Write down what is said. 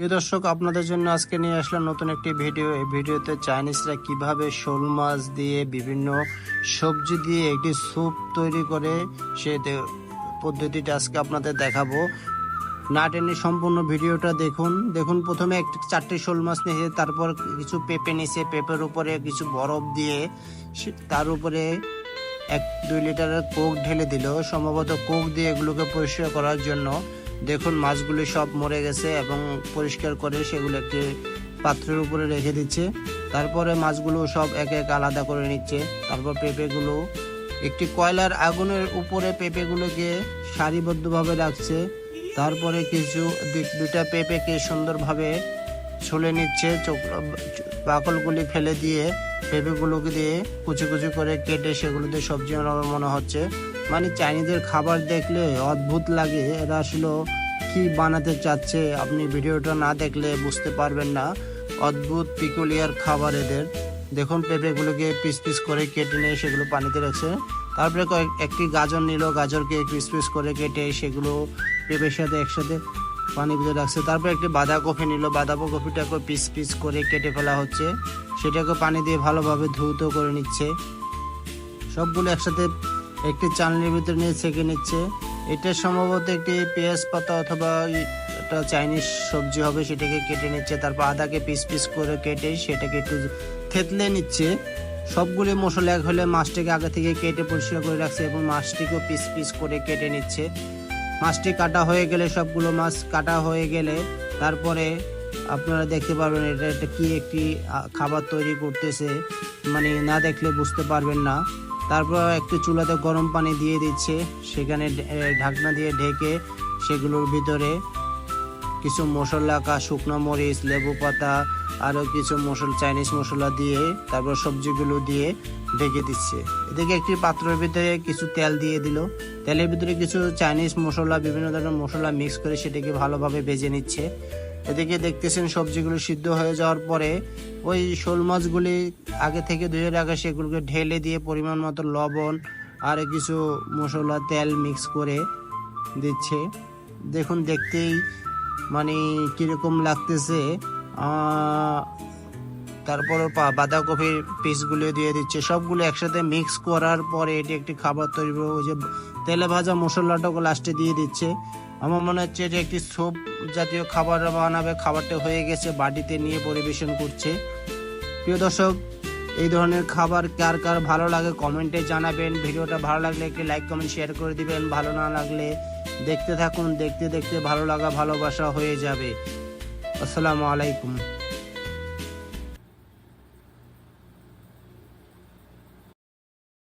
প্রিয় দর্শক, আপনাদের জন্য আজকে নিয়ে আসলাম নতুন একটি ভিডিও। এই ভিডিওতে চাইনিজরা কীভাবে শোল মাছ দিয়ে বিভিন্ন সবজি দিয়ে একটি স্যুপ তৈরি করে সে পদ্ধতিটা আজকে আপনাদের দেখাবো। না টেনে সম্পূর্ণ ভিডিওটা দেখুন। দেখুন, প্রথমে একটি চারটি শোল মাছ নিয়েছে তারপর কিছু পেঁপে নিয়েছে পেঁপের উপরে কিছু বরফ দিয়ে তার উপরে এক দুই লিটারের কোক ঢেলে দিল। সম্ভবত কোক দিয়ে এগুলোকে পরিষ্কার করার জন্য। দেখুন, মাছগুলি সব মরে গেছে এবং পরিষ্কার করে সেগুলো একটি পাত্রের উপরে রেখে দিচ্ছে। তারপরে মাছগুলো সব এক এক আলাদা করে নিচ্ছে। তারপর পেঁপেগুলো, একটি কয়লার আগুনের উপরে পেঁপেগুলোকে সারিবদ্ধভাবে রাখছে। তারপরে কিছু, দুইটা পেঁপেকে সুন্দরভাবে ছুলে নিচ্ছে বাকলগুলি ফেলে দিয়ে পেঁপেগুলোকে দিয়ে কুচি কুচি করে কেটে সেগুলো দিয়ে সবজি বানাবে মনে হচ্ছে। মানে চাইনিজের খাবার দেখলে অদ্ভুত লাগে, এরা আসলে কি বানাতে চাচ্ছে আপনি ভিডিওটা না দেখলে বুঝতে পারবেন না। অদ্ভুত পিকুলিয়ার খাবার এদের। দেখুন পেঁপেগুলোকে পিস পিস করে কেটে নিয়ে সেগুলো পানিতে রাখছে। তারপরে কয়েক, একটি গাজর নিল, গাজরকে পিস পিস করে কেটে সেগুলো পেঁপের সাথে একসাথে পানি ভিতরে রাখছে। তারপর একটি বাঁধাকপি নিল বাঁধাকপিটাকে পিস পিস করে কেটে ফেলা হচ্ছে। সেটাকে পানি দিয়ে ভালোভাবে ধুত করে নিচ্ছে। সবগুলো একসাথে একটি চালনির ভিতরে নিয়ে ছেঁকে নিচ্ছে। এটা সম্ভবত একটি পেঁয়াজ পাতা অথবা একটা চাইনিজ সবজি হবে, সেটাকে কেটে নিচ্ছে। তারপর আদাকে পিস পিস করে কেটে সেটাকে একটু থেতলে নিচ্ছে। সবগুলি মশলা এক হলে মাছটিকে আগে থেকে কেটে পরিষ্কার করে রাখছে এবং মাছটিকেও পিস পিস করে কেটে নিচ্ছে। মাছটি কাটা হয়ে গেলে সবগুলো মাছ কাটা হয়ে গেলে তারপরে আপনারা দেখতে পারবেন এটা একটা কি একটি খাবার তৈরি করতেছে। মানে না দেখলে বুঝতে পারবেন না। তারপর একটু চুলাতে গরম পানি দিয়ে দিচ্ছে। সেখানে ঢাকনা দিয়ে ঢেকে সেগুলোর ভিতরে কিছু মশলা কা শুকনো মরিচ, লেবু পাতা আরও কিছু মশলা চাইনিজ মশলা দিয়ে, তারপর সবজিগুলো দিয়ে ঢেকে দিচ্ছে। এদিকে একটি পাত্রের ভিতরে কিছু তেল দিয়ে দিল। তেলের ভিতরে কিছু চাইনিজ মশলা, বিভিন্ন ধরনের মশলা মিক্স করে সেটাকে ভালোভাবে ভেজে নিচ্ছে। এদিকে দেখতেছেন সবজিগুলো সিদ্ধ হয়ে যাওয়ার পরে ওই শোল মাছগুলি আগে থেকে ধুয়ে রাখা, সেগুলোকে ঢেলে দিয়ে পরিমাণ মতো লবণ আর কিছু মশলা, তেল মিক্স করে দিচ্ছে। দেখুন, দেখতেই মানে কীরকম লাগতেছে। তারপরে বাঁধাকপির পিসগুলো দিয়ে দিচ্ছে। সবগুলো একসাথে মিক্স করার পরে এটি একটি খাবার তৈরি ওই যে তেলে ভাজা মশলাটাকে লাস্টে দিয়ে দিচ্ছে। আমার মনে হচ্ছে এটা একটি স্যুপ জাতীয় খাবার বানাবে। খাবারটা হয়ে গেছে, বাটিতে নিয়ে পরিবেশন করছে। প্রিয় দর্শক, এই ধরনের খাবার কার কার ভালো লাগে কমেন্টে জানাবেন। ভিডিওটা ভালো লাগলে একটি লাইক কমেন্ট শেয়ার করে দিবেন। ভালো না লাগলে দেখতে থাকুন। দেখতে দেখতে ভালো লাগা, ভালোবাসা হয়ে যাবে। আসসালামু আলাইকুম।